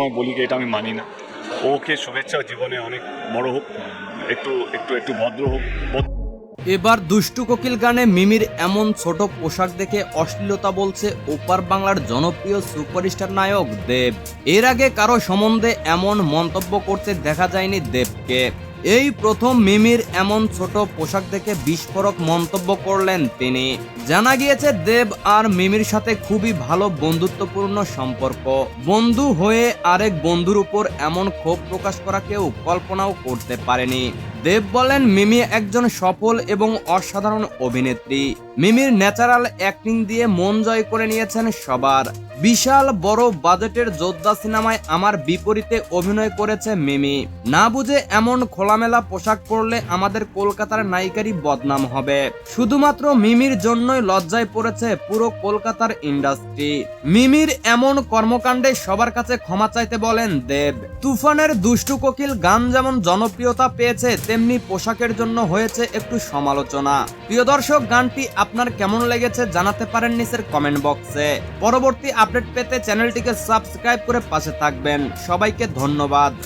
থেকে এটা আমি মানি না। ওকে শুভেচ্ছা জীবনে অনেক বড় হোক একটু একটু একটু ভদ্র হোক এবার দুষ্টু কোকিল গানে মিমির এমন ছোট পোশাক দেখে অশ্লীলতা বলছে ওপার বাংলার জনপ্রিয় সুপারস্টার নায়ক দেব। এর আগে কারও সম্বন্ধে এমন মন্তব্য করতে দেখা যায়নি দেবকে। এই প্রথম মিমির এমন ছোট পোশাক দেখে বিস্ফোরক মন্তব্য করলেন তিনি। জানা গিয়েছে, দেব আর মিমির সাথে খুবই ভালো বন্ধুত্বপূর্ণ সম্পর্ক। বন্ধু হয়ে আরেক বন্ধুর উপর এমন ক্ষোভ প্রকাশ করা কেউ কল্পনাও করতে পারেনি। দেব বলেন, মিমি একজন সফল এবং অসাধারণ অভিনেত্রী। মিমির ন্যাচারাল অ্যাক্টিং দিয়ে মন জয় করে নিয়েছেন সবার। বিশাল, বড় বাজেটের যোদ্ধা সিনেমায় আমার বিপরীতে অভিনয় করেছে মিমি। না বুঝে এমন খোলামেলা পোশাক পরলে আমাদের কলকাতার নায়িকারই বদনাম হবে। শুধুমাত্র মিমির জন্যই লজ্জায় পড়েছে পুরো কলকাতার ইন্ডাস্ট্রি। মিমির এমন কর্মকাণ্ডে সবার কাছে ক্ষমা চাইতে বলেন দেব। তুফানের দুষ্টু কোকিল গান যেমন জনপ্রিয়তা পেয়েছে তেমনি পোশাকের জন্য হয়েছে একটু সমালোচনা। প্রিয় দর্শক, গানটি আপনার কেমন লেগেছে জানাতে পারেন নিচের কমেন্ট বক্সে পরবর্তী আপডেট পেতে চ্যানেলটিকে সাবস্ক্রাইব করে পাশে থাকবেন। সবাইকে ধন্যবাদ।